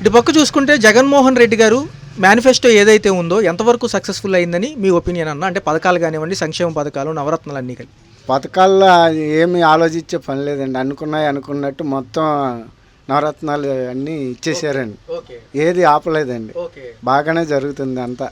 ఇటు పక్క చూసుకుంటే జగన్మోహన్ రెడ్డి గారు మేనిఫెస్టో ఏదైతే ఉందో ఎంతవరకు సక్సెస్ఫుల్ అయిందని మీ ఒపీనియన్ అన్న? అంటే పథకాలు కానివ్వండి సంక్షేమ పథకాలు నవరత్నాలు అన్నీ కలిపి. పథకాల్లో ఏమి ఆలోచించే పని లేదండి. అనుకున్నాయి అనుకున్నట్టు మొత్తం నవరత్నాలు అన్నీ ఇచ్చేసారండి. ఏది ఆపలేదండి. బాగానే జరుగుతుంది అంతా.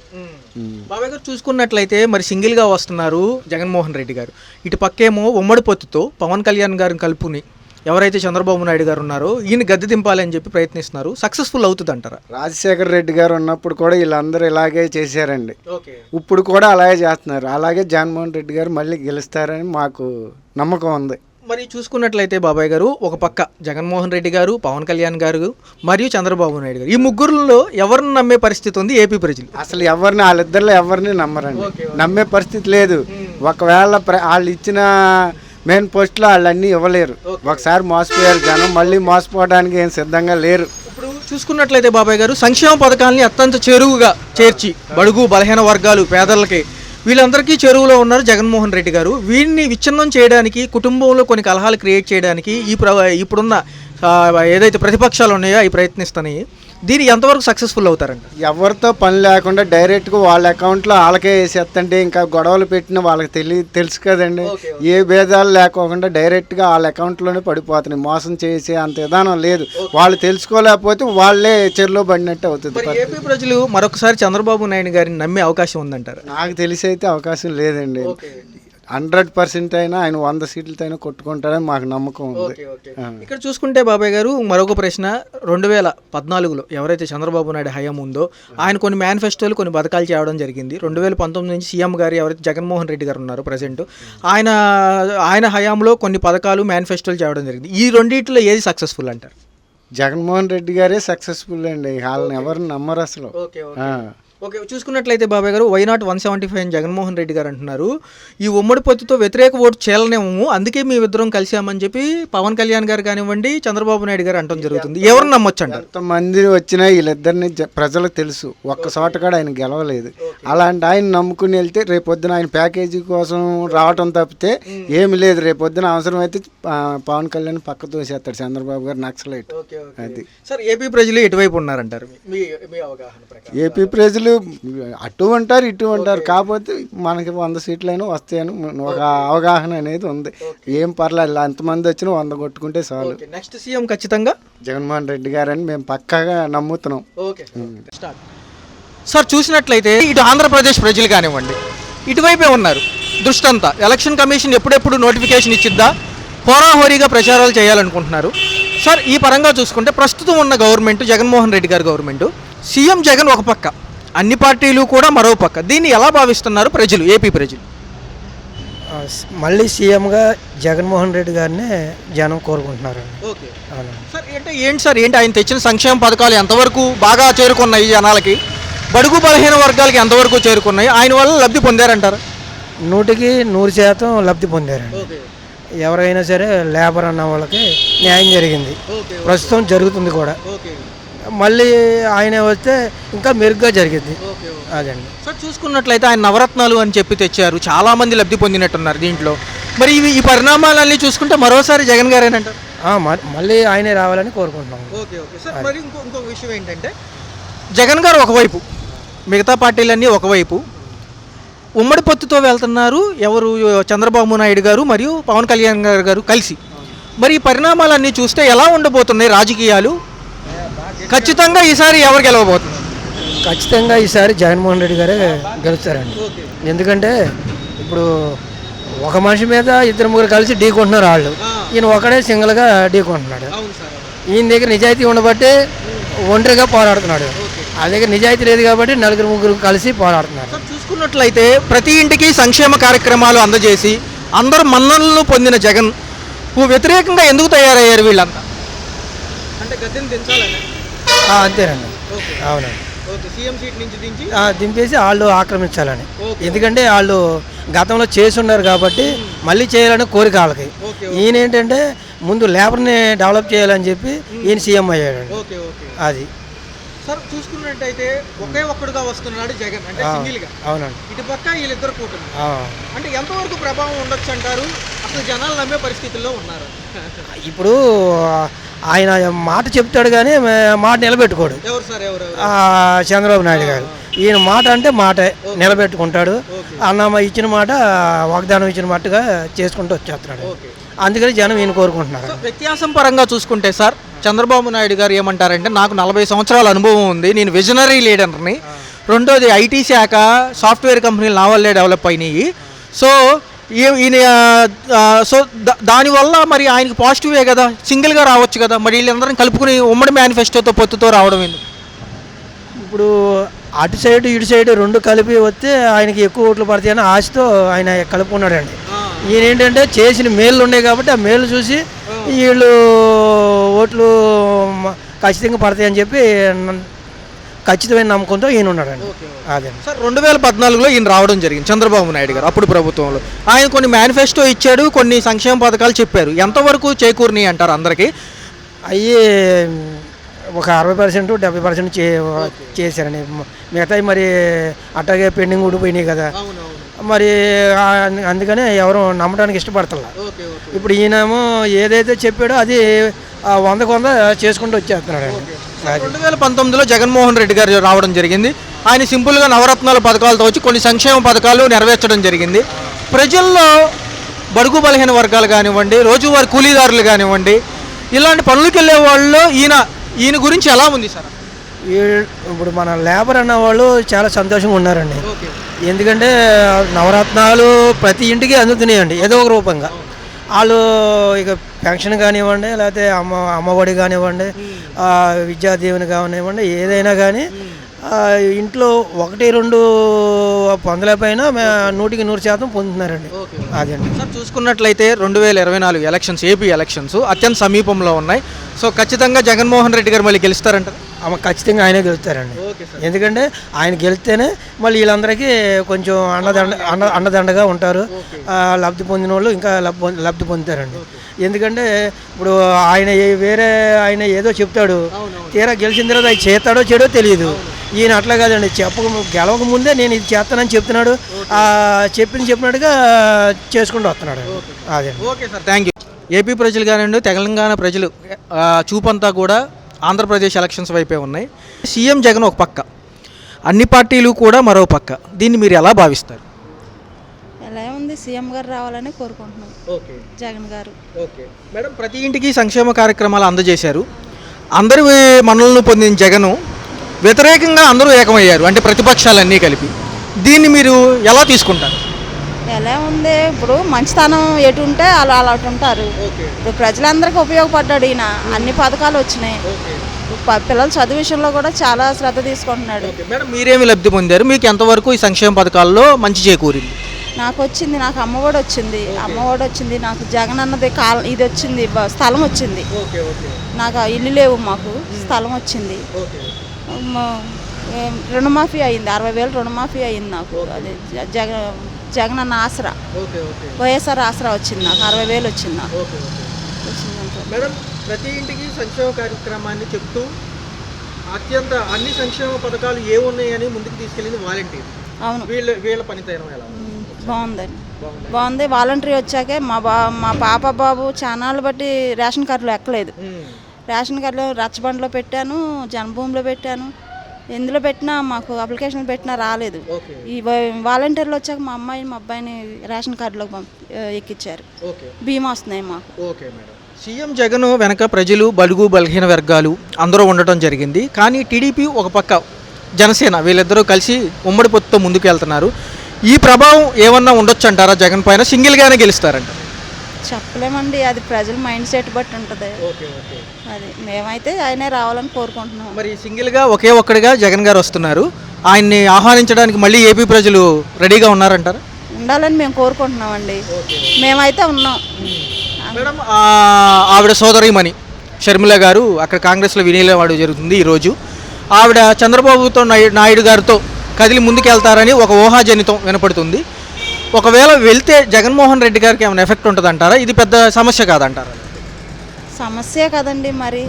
బాబాయ్ గారు చూసుకున్నట్లయితే మరి సింగిల్గా వస్తున్నారు జగన్మోహన్ రెడ్డి గారు. ఇటు పక్కేమో ఉమ్మడి పొత్తుతో పవన్ కళ్యాణ్ గారిని కలుపుని ఎవరైతే చంద్రబాబు నాయుడు గారు ఉన్నారో ఈయన గద్దె దింపాలని చెప్పి ప్రయత్నిస్తున్నారు. సక్సెస్ఫుల్ అవుతుంది అంటారా రాజశేఖర రెడ్డి గారు ఉన్నప్పుడు కూడా వీళ్ళందరూ ఇలాగే చేశారండి. ఇప్పుడు కూడా అలాగే చేస్తున్నారు. అలాగే జగన్మోహన్ రెడ్డి గారు మళ్ళీ గెలుస్తారని మాకు నమ్మకం ఉంది. మరి చూసుకున్నట్లయితే బాబాయ్ గారు ఒక పక్క జగన్మోహన్ రెడ్డి గారు పవన్ కళ్యాణ్ గారు మరియు చంద్రబాబు నాయుడు గారు. ఈ ముగ్గురులో ఎవరిని నమ్మే పరిస్థితి ఉంది? ఏపీ ప్రజలు. అసలు ఎవరిని వాళ్ళిద్దరిలో ఎవరిని నమ్మరండి. నమ్మే పరిస్థితి లేదు. ఒకవేళ వాళ్ళు ఇచ్చిన మెయిన్ పోస్టులో వాళ్ళు అన్నీ ఇవ్వలేరు ఒకసారి మోసపోయారు జనం మళ్ళీ మోసపోవడానికి ఏం సిద్ధంగా లేరు. ఇప్పుడు చూసుకున్నట్లయితే బాబాయ్ గారు సంక్షేమ పథకాలని అత్యంత చెరువుగా చేర్చి బడుగు బలహీన వర్గాలు పేదలకి వీళ్ళందరికీ చెరువులో ఉన్నారు జగన్మోహన్ రెడ్డి గారు. వీరిని విచ్ఛిన్నం చేయడానికి కుటుంబంలో కొన్ని కలహాలు క్రియేట్ చేయడానికి ఈ ప్ర ఇప్పుడున్న ఏదైతే ప్రతిపక్షాలు ఉన్నాయో అవి ప్రయత్నిస్తున్నాయి. దీని ఎంతవరకు సక్సెస్ఫుల్ అవుతారంట ఎవరితో పని లేకుండా డైరెక్ట్గా వాళ్ళ అకౌంట్లో వాళ్ళకే వేసేస్తంటే ఇంకా గొడవలు పెట్టిన వాళ్ళకి తెలియ తెలుసు కదండి. ఏ భేదాలు లేకోకుండా డైరెక్ట్గా వాళ్ళ అకౌంట్లోనే పడిపోతున్నాయి. మోసం చేసే అంత విధానం లేదు. వాళ్ళు తెలుసుకోలేకపోతే వాళ్ళే చెరులో పడినట్టు అవుతుంది ఏపీ ప్రజలు మరొకసారి చంద్రబాబు నాయుడు గారిని నమ్మే అవకాశం ఉందంటారు? నాకు తెలిసి అయితే అవకాశం లేదండి. హండ్రెడ్ పర్సెంట్ అయినా ఆయన వంద సీట్లతో అయినా కొట్టుకుంటారని మాకు నమ్మకం ఉంది. ఇక్కడ చూసుకుంటే బాబాయ్ గారు మరొక ప్రశ్న రెండు వేల పద్నాలుగులో ఎవరైతే చంద్రబాబు నాయుడు హయాం ఉందో ఆయన కొన్ని మేనిఫెస్టోలు కొన్ని పథకాలు చేయడం జరిగింది. రెండు వేల పంతొమ్మిది నుంచి సీఎం గారు ఎవరైతే జగన్మోహన్ రెడ్డి గారు ఉన్నారు ప్రజెంట్ ఆయన ఆయన హయాంలో కొన్ని పథకాలు మేనిఫెస్టోలు చేయడం జరిగింది. ఈ రెండింటిలో ఏది సక్సెస్ఫుల్ అంటారు? జగన్మోహన్ రెడ్డి గారే సక్సెస్ఫుల్ అండి. వాళ్ళని ఎవరు నమ్మరు అసలు. ఓకే చూసుకున్నట్లయితే బాబాయ్ గారు why not one seventy five అని జగన్మోహన్ రెడ్డి గారు అంటున్నారు. ఈ ఉమ్మడి పొత్తుతో వ్యతిరేక ఓటు చేయాలనేమో అందుకే మీ ఇద్దరం కలిసామని చెప్పి పవన్ కళ్యాణ్ గారు కానివ్వండి చంద్రబాబు నాయుడు గారు అంటం జరుగుతుంది. ఎవరిని నమ్మొచ్చు అంటారు ఎంతమంది వచ్చినా వీళ్ళిద్దరిని ప్రజలకు తెలుసు. ఒక్క చోట కూడా ఆయన గెలవలేదు. అలాంటి ఆయన నమ్ముకుని వెళ్తే రేపొద్దున ఆయన ప్యాకేజీ కోసం రావటం తప్పితే ఏమి లేదు. రేపొద్దున అవసరం అయితే పవన్ కళ్యాణ్ పక్క తోసేస్తాడు. చంద్రబాబు గారు నక్సలైట్. అది. సార్ ఏపీ ప్రజలు ఎటువైపు ఉన్నారంటారు? ఏపీ ప్రజలు అటు ఉంటారు ఇటు ఉంటారు. కాకపోతే మనకి వంద సీట్లైనా వస్తాయని ఒక అవగాహన అనేది ఉంది. ఏం పర్లేదు ఎంతమంది వచ్చినా వంద కొట్టుకుంటే చాలు. నెక్స్ట్ సీఎం ఖచ్చితంగా? జగన్మోహన్ రెడ్డి గారని మేము పక్కాగా నమ్ముతున్నాం. సార్ చూసినట్లయితే ఇటు ఆంధ్రప్రదేశ్ ప్రజలు కానివ్వండి ఇటువైపే ఉన్నారు. దృష్టంతా. ఎలక్షన్ కమిషన్ ఎప్పుడెప్పుడు నోటిఫికేషన్ ఇచ్చిద్దా? హోరాహోరీగా ప్రచారాలు చేయాలనుకుంటున్నారు. సార్ ఈ పరంగా చూసుకుంటే ప్రస్తుతం ఉన్న గవర్నమెంట్ జగన్మోహన్ రెడ్డి గారి గవర్నమెంట్. సీఎం జగన్ ఒక పక్క. అన్ని పార్టీలు కూడా మరో పక్క. దీన్ని ఎలా భావిస్తున్నారు ప్రజలు ఏపీ ప్రజలు? మళ్ళీ సీఎంగా జగన్మోహన్ రెడ్డి గారినే జనం ఓకే. అవునండి సార్ అంటే ఏంటి సార్ ఏంటి ఆయన తెచ్చిన సంక్షేమ పథకాలు ఎంతవరకు బాగా చేరుకున్నాయి జనాలకి? బడుగు బలహీన వర్గాలకి ఎంతవరకు చేరుకున్నాయి? ఆయన వల్ల లబ్ధి పొందారంటారు? నూటికి నూరు శాతం లబ్ధి పొందారండి. ఎవరైనా సరే లేబర్ అన్న వాళ్ళకి న్యాయం జరిగింది. ప్రస్తుతం జరుగుతుంది కూడా. మళ్ళీ ఆయన వస్తే ఇంకా మెరుగ్గా జరిగింది. ఓకే అదండి. సార్ చూసుకున్నట్లయితే ఆయన నవరత్నాలు అని చెప్పి తెచ్చారు. చాలా మంది లబ్ధి పొందినట్టున్నారు దీంట్లో. మరి ఇవి ఈ పరిణామాలన్నీ చూసుకుంటే మరోసారి జగన్ గారేనంటారు మళ్ళీ ఆయనే రావాలని కోరుకుంటున్నాం. Okay okay. సార్ మరి ఇంకో ఇంకో విషయం ఏంటంటే జగన్ గారు ఒకవైపు మిగతా పార్టీలన్నీ ఒకవైపు ఉమ్మడి పొత్తుతో వెళ్తున్నారు ఎవరు? చంద్రబాబు నాయుడు గారు మరియు పవన్ కళ్యాణ్ గారు గారు కలిసి. మరి ఈ పరిణామాలన్నీ చూస్తే ఎలా ఉండబోతున్నాయి రాజకీయాలు? ఖచ్చితంగా ఈసారి ఎవరు గెలవబోతున్నారు? ఖచ్చితంగా ఈసారి జగన్మోహన్ రెడ్డి గారే గెలుస్తారండి. ఎందుకంటే ఇప్పుడు ఒక మనిషి మీద ఇద్దరు ముగ్గురు కలిసి ఢీకొంటున్నారు వాళ్ళు. ఈయన ఒకడే సింగిల్గా ఢీకొంటున్నాడు ఈయన దగ్గర నిజాయితీ ఉండబట్టి ఒంటరిగా పోరాడుతున్నాడు. ఆ దగ్గర నిజాయితీ లేదు కాబట్టి నలుగురు ముగ్గురు కలిసి పోరాడుతున్నారు. చూసుకున్నట్లయితే ప్రతి ఇంటికి సంక్షేమ కార్యక్రమాలు అందజేసి అందరు మన్ననలు పొందిన జగన్ వ్యతిరేకంగా ఎందుకు తయారయ్యారు వీళ్ళంతా? అంటే గద్దెని దించాలని. అంతేనండి. అవునండి. ఓకే సీఎం సీట్ నుంచి దించి? ఆ, దింపేసి వాళ్ళు ఆక్రమించాలని. ఎందుకంటే వాళ్ళు గతంలో చేసి ఉన్నారు కాబట్టి మళ్ళీ చేయాలని కోరిక వాళ్ళకి. ఈయన ఏంటంటే ముందు లేబర్ని డెవలప్ చేయాలని చెప్పి ఈయన సీఎం ఓకే అది. సార్ చూసుకున్నట్టయితే ఒకే ఒక్కడుగా వస్తున్నాడు జగన్ అంటే అవునండి. ఇటు పక్క వీళ్ళిద్దరు కూటమి. అంటే ఎంతవరకు ప్రభావం ఉండొచ్చు అంటారు? అసలు జనాలు నమ్మే పరిస్థితుల్లో ఉన్నారు? ఇప్పుడు ఆయన మాట చెప్తాడు కానీ మాట నిలబెట్టుకోడు. చంద్రబాబు నాయుడు గారు. ఈయన మాట అంటే మాట నిలబెట్టుకుంటాడు. అన్నమ్మ ఇచ్చిన మాట వాగ్దానం ఇచ్చిన మాటగా చేసుకుంటూ వచ్చేస్తున్నాడు. అందుకని జనం ఈయన కోరుకుంటున్నారు. వ్యత్యాసం పరంగా చూసుకుంటే సార్ చంద్రబాబు నాయుడు గారు ఏమంటారంటే నాకు నలభై సంవత్సరాల అనుభవం ఉంది నేను విజనరీ లీడర్ని. రెండోది ఐటీ శాఖ సాఫ్ట్వేర్ కంపెనీలు నా వల్లే డెవలప్ అయినాయి. సో ఈయన సో దానివల్ల మరి ఆయనకి పాజిటివే కదా? సింగిల్గా రావచ్చు కదా? మరి వీళ్ళందరం కలుపుకుని ఉమ్మడి మేనిఫెస్టోతో పొత్తుతో రావడం ఎందుకు? ఇప్పుడు అటు సైడ్ ఇటు సైడ్ రెండు కలిపి వస్తే ఆయనకి ఎక్కువ ఓట్లు పడతాయని ఆశతో ఆయన కలుపుకున్నాడండి. ఈయన ఏంటంటే చేసిన మేళ్ళు ఉన్నాయి కాబట్టి ఆ మేలు చూసి వీళ్ళు ఓట్లు ఖచ్చితంగా పడతాయని చెప్పి ఖచ్చితమైన నమ్మకంతో ఈయన ఉన్నాడండి. అదే. సార్ రెండు వేల పద్నాలుగులో ఈయన రావడం జరిగింది చంద్రబాబు నాయుడు గారు అప్పుడు ప్రభుత్వంలో. ఆయన కొన్ని మేనిఫెస్టో ఇచ్చాడు కొన్ని సంక్షేమ పథకాలు చెప్పారు. ఎంతవరకు చేకూరినాయి అంటారు అందరికీ? అయ్యి ఒక అరవై పర్సెంట్ డెబ్బై పర్సెంట్ చే చేశారండి. మిగతాయి మరి అట్టాగే పెండింగ్ ఊడిపోయినాయి కదా. మరి అందుకనే ఎవరు నమ్మడానికి ఇష్టపడతలా ఇప్పుడు ఈయనేమో ఏదైతే చెప్పాడో అది వందకు వంద చేసుకుంటూ వచ్చేస్తున్నాడు రెండు వేల పంతొమ్మిదిలో జగన్మోహన్ రెడ్డి గారు రావడం జరిగింది. ఆయన సింపుల్గా నవరత్నాల పథకాలతో వచ్చి కొన్ని సంక్షేమ పథకాలు నెరవేర్చడం జరిగింది. ప్రజల్లో బడుగు బలహీన వర్గాలు కానివ్వండి రోజువారి కూలీదారులు కానివ్వండి ఇలాంటి పనులకు వెళ్ళే వాళ్ళు ఈయన ఈయన గురించి ఎలా ఉంది సార్? ఈ- ఇప్పుడు మన లేబర్ అన్న వాళ్ళు చాలా సంతోషంగా ఉన్నారండి. ఎందుకంటే నవరత్నాలు ప్రతి ఇంటికి అందుతున్నాయండి ఏదో ఒక రూపంగా. వాళ్ళు ఇక పెన్షన్ కానివ్వండి లేకపోతే అమ్మ అమ్మఒడి కానివ్వండి విద్యా దీవెన కానివ్వండి ఏదైనా కానీ ఇంట్లో ఒకటి రెండు పొందలేకపోయినా మే- నూటికి నూరు శాతం పొందుతున్నారండి. అదండి సార్ చూసుకున్నట్లయితే రెండు వేల ఇరవై నాలుగు ఎలక్షన్స్ ఏపీ ఎలక్షన్స్ అత్యంత సమీపంలో ఉన్నాయి. సో ఖచ్చితంగా జగన్మోహన్ రెడ్డి గారు మళ్ళీ గెలుస్తారంటారు? ఆమె ఖచ్చితంగా ఆయనే గెలుస్తారండి. ఎందుకంటే ఆయన గెలిస్తేనే మళ్ళీ వీళ్ళందరికీ కొంచెం అండదండ అండ అండదండగా ఉంటారు. లబ్ధి పొందిన వాళ్ళు ఇంకా లబ్ధి పొంది- లబ్ధి పొందుతారండి. ఎందుకంటే ఇప్పుడు ఆయన వేరే ఆయన ఏదో చెప్తాడు. తీరా గెలిచిన తర్వాత అది చేస్తాడో చెడో తెలియదు ఈయన అట్లా కాదండి. చెప్పక గెలవక ముందే నేను ఇది చేస్తానని చెప్తున్నాడు. ఆ, చెప్పింది చెప్పినట్టుగా చేసుకుంటూ వస్తున్నాడు. అదే okay sir thank you AP ప్రజలు కానివ్వండి తెలంగాణ ప్రజలు ఆ, చూపంతా కూడా ఆంధ్రప్రదేశ్ ఎలక్షన్స్ వైపే ఉన్నాయి. సీఎం జగన్ ఒక పక్క అన్ని పార్టీలు కూడా మరో పక్క. దీన్ని మీరు ఎలా భావిస్తారు? ఎలా ఉంది? సీఎం గారు రావాలని కోరుకుంటున్నాం. ఓకే. జగన్ గారు. ఓకే. మేడం ప్రతి ఇంటికి సంక్షేమ కార్యక్రమాలు అందజేశారు. అందరి మనల్ని పొందిన జగను వ్యతిరేకంగా అందరూ ఏకమయ్యారు అంటే ప్రతిపక్షాలన్నీ కలిపి. దీన్ని మీరు ఎలా తీసుకుంటారు? ఎలా ఉంది? ఇప్పుడు మంచితనం ఎటు ఉంటే అలా అలా ఉంటారు. ఇప్పుడు ప్రజలందరికీ ఉపయోగపడ్డాడు ఈయన. అన్ని పథకాలు వచ్చినాయి. పిల్లల చదువు విషయంలో కూడా చాలా శ్రద్ధ తీసుకుంటున్నాడు. మేడం మీరేమి లబ్ధి పొందారు? మీకు ఎంతవరకు ఈ సంక్షేమ పథకాల్లో మంచి చేకూరింది? నాకు వచ్చింది నాకు అమ్మఒడి వచ్చింది. అమ్మఒడి వచ్చింది నాకు జగన్ అన్నది కాల ఇది వచ్చింది స్థలం వచ్చింది. నాకు ఇల్లు లేవు మాకు స్థలం వచ్చింది. రుణమాఫీ అయింది అరవై వేలు రుణమాఫీ అయింది నాకు. అది జ- జగన్ అన్న Aasara. Okay okay. YSR Aasara వచ్చింది నాకు అరవై వేలు వచ్చింది నాకు. మేడం ప్రతి ఇంటికి సంక్షేమ కార్యక్రమాన్ని చెప్తూ అత్యంత అన్ని సంక్షేమ పథకాలు ఏ ఉన్నాయని ముందుకు తీసుకెళ్ళింది వాలంటీర్. అవును. వీళ్ళ వీళ్ళ పనితనం ఎలా బాగుందండి. బాగుంది. వాలంటరీ వచ్చాకే మా బా మా పాప బాబు చానాలు బట్టి రేషన్ కార్డులు ఎక్కలేదు. రేషన్ కార్డులో రచ్చబండలో పెట్టాను జన్మభూమిలో పెట్టాను. ఎందులో పెట్టినా మాకు అప్లికేషన్ పెట్టినా రాలేదు. ఈ వాలంటీర్లు వచ్చాక మా అమ్మాయి మా అబ్బాయిని రేషన్ కార్డులోకి పంపి ఎక్కించారు ఓకే. బీమా వస్తున్నాయి మాకు. Okay madam. సీఎం జగన్ వెనక ప్రజలు బలుగు బలహీన వర్గాలు అందరూ ఉండటం జరిగింది. కానీ టీడీపీ ఒక పక్క జనసేన వీళ్ళిద్దరూ కలిసి ఉమ్మడి పొత్తుతో ముందుకు వెళ్తున్నారు ఈ ప్రభావం ఏమన్నా ఉండొచ్చు అంటారా జగన్ పైన? సింగిల్గానే గెలుస్తారంట. చెప్పలేమండి అది ప్రజల మైండ్ సెట్ బట్టి ఉంటుంది. అది మేమైతే ఆయనే రావాలని కోరుకుంటున్నాం. మరి సింగిల్గా ఒకే ఒక్కడిగా జగన్ గారు వస్తున్నారు. ఆయన్ని ఆహ్వానించడానికి మళ్ళీ ఏపీ ప్రజలు రెడీగా ఉన్నారంటారా? ఉండాలని మేము కోరుకుంటున్నామండి. మేమైతే ఉన్నాం. మేడం ఆ, ఆవిడ సోదరిమణి షర్మిల గారు అక్కడ కాంగ్రెస్లో వినియోగం జరుగుతుంది ఈరోజు. ఆవిడ చంద్రబాబుతో నాయు- నాయుడు గారితో కదిలి ముందుకెళ్తారని ఒక ఊహాజనితం వినపడుతుంది. ఒకవేళ వెళ్తే జగన్మోహన్ రెడ్డి గారికి ఏమైనా ఎఫెక్ట్ ఉంటుందంటారా? ఇది పెద్ద సమస్య కాదంటారా? సమస్యే కదండి మరి.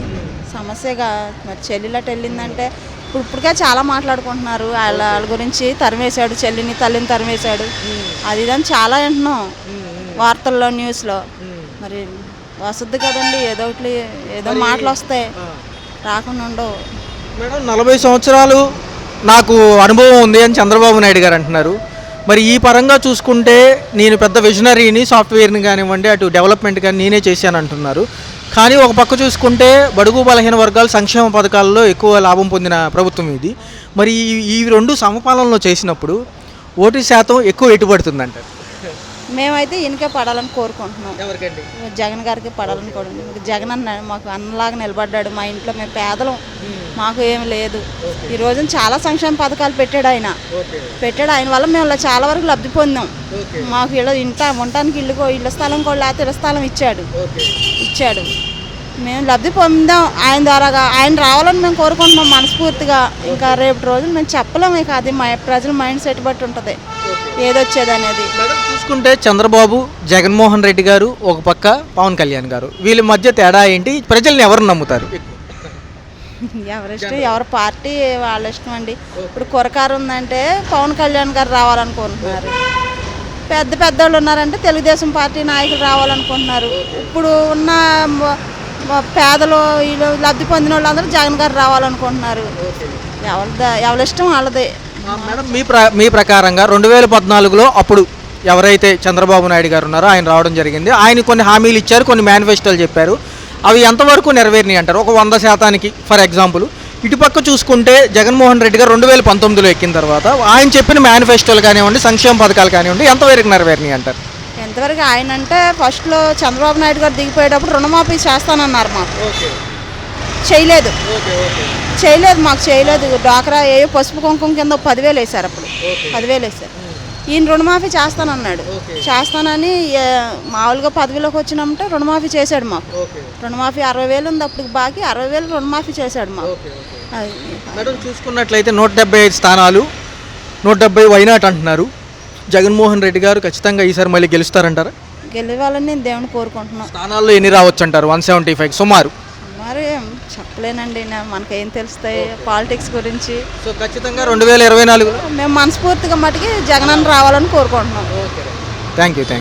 సమస్యగా మరి చెల్లిలట వెళ్ళిందంటే ఇప్పుడు ఇప్పటికే చాలా మాట్లాడుకుంటున్నారు. వాళ్ళ వాళ్ళ గురించి తరిమేశాడు చెల్లిని తల్లిని తరిమేశాడు. అది ఇదని చాలా వింటున్నాం వార్తల్లో న్యూస్లో. మరి వసద్ది కదండి ఏదో ఒకటి ఏదో మాటలు వస్తాయి. రాకుండా ఉండవు. మేడం నలభై సంవత్సరాలు నాకు అనుభవం ఉంది అని చంద్రబాబు నాయుడు గారు అంటున్నారు. మరి ఈ పరంగా చూసుకుంటే నేను పెద్ద విజనరీని సాఫ్ట్వేర్ని కానివ్వండి అటు డెవలప్మెంట్ కానీ నేనే చేశాను అంటున్నారు కానీ ఒక పక్క చూసుకుంటే బడుగు బలహీన వర్గాలు సంక్షేమ పథకాల్లో ఎక్కువ లాభం పొందిన ప్రభుత్వం ఇది. మరి ఈ- రెండు సమపాలనలో చేసినప్పుడు ఓటు శాతం ఎక్కువ ఎటుపడుతుందంటారు మేమైతే ఈయనకే పడాలని కోరుకుంటున్నాం. ఎవరికండి? జగన్ గారికి పడాలని కోరుకుంటున్నాం జగన్ అన్న మాకు అన్నలాగా నిలబడ్డాడు. మా ఇంట్లో మేము పేదలం. మాకు ఏం లేదు. ఈ రోజున చాలా సంక్షేమ పథకాలు పెట్టాడు ఆయన. పెట్టాడు. ఆయన వల్ల మేము ఇలా చాలా వరకు లబ్ధి పొందాం. మాకు ఇళ్ళ ఇంట ఉండటానికి ఇల్లు కో- ఇళ్ళ స్థలం కూడా లేకపోతే ఇళ్ళ స్థలం ఇచ్చాడు. ఇచ్చాడు. మేము లబ్ధి పొందాం. ఆయన ద్వారాగా ఆయన రావాలని మేము కోరుకుంటున్నాం మనస్ఫూర్తిగా. ఇంకా రేపు రోజున మేము చెప్పలేము ఇక అది మా ప్రజల మైండ్ సెట్ బట్టి ఉంటుంది. ఏదొచ్చేది అనేది చూసుకుంటే చంద్రబాబు జగన్మోహన్ రెడ్డి గారు ఒక పక్క పవన్ కళ్యాణ్ గారు. వీళ్ళ మధ్య తేడా ఏంటి? ప్రజల్ని ఎవరు నమ్ముతారు? ఎవరిష్టం ఎవరి పార్టీ వాళ్ళ ఇష్టం అండి. ఇప్పుడు కొరకారు ఉందంటే పవన్ కళ్యాణ్ గారు రావాలనుకుంటున్నారు పెద్ద పెద్దోళ్ళు ఉన్నారంటే తెలుగుదేశం పార్టీ నాయకులు రావాలనుకుంటున్నారు. ఇప్పుడు ఉన్న పేదలు వీళ్ళు లబ్ధి పొందిన వాళ్ళందరూ జగన్ గారు రావాలనుకుంటున్నారు. ఎవరి ఎవరి ఇష్టం వాళ్ళదే. మేడం మీ ప్ర మీ ప్రకారంగా రెండు వేల పద్నాలుగులో అప్పుడు ఎవరైతే చంద్రబాబు నాయుడు గారు ఉన్నారో ఆయన రావడం జరిగింది. ఆయన కొన్ని హామీలు ఇచ్చారు కొన్ని మేనిఫెస్టోలు చెప్పారు. అవి ఎంతవరకు నెరవేరినాయి అంటారు? ఒక వంద శాతానికి ఫర్ ఎగ్జాంపుల్. ఇటుపక్క చూసుకుంటే జగన్మోహన్ రెడ్డి గారు రెండు వేల పంతొమ్మిదిలో ఎక్కిన తర్వాత ఆయన చెప్పిన మేనిఫెస్టోలు కానివ్వండి సంక్షేమ పథకాలు కానివ్వండి ఎంతవరకు నెరవేరినాయి అంటారు? ఎంతవరకు ఆయన అంటే ఫస్ట్లో చంద్రబాబు నాయుడు గారు దిగిపోయేటప్పుడు రుణమాఫీ చేస్తానన్నారు మాకు. చేయలేదు. చేయలేదు మాకు చేయలేదు. డాక్రా ఏ పసుపు కుంకుమ కింద పదివేలు వేశారు అప్పుడు. పదివేలు వేశారు. ఈయన రుణమాఫీ చేస్తానన్నాడు. చేస్తానని మామూలుగా పదవిలోకి వచ్చినామంటే రుణమాఫీ చేశాడు మాకు. రుణమాఫీ అరవై వేలు ఉంది అప్పుడు బాకీ అరవై వేలు రుణమాఫీ చేశాడు మాకు. మేడం చూసుకున్నట్లయితే నూట డెబ్బై ఐదు స్థానాలు నూట డెబ్బై వైనాట్ అంటున్నారు. జగన్మోహన్ రెడ్డి గారు ఖచ్చితంగా ఈసారి మళ్ళీ గెలుస్తారంటారా? గెలవాలని నేను దేవుని కోరుకుంటున్నాం. స్థానాల్లో ఎన్ని రావచ్చు అంటారు వన్ సెవెంటీ ఫైవ్ సుమారు. మరి చెప్పలేనండి మనకేం తెలుస్తాయి పాలిటిక్స్ గురించి. సో ఖచ్చితంగా రెండు వేల ఇరవై నాలుగులో? మేము మనస్ఫూర్తిగా మటుకి జగనన్న రావాలని కోరుకుంటున్నాం. Thank you thank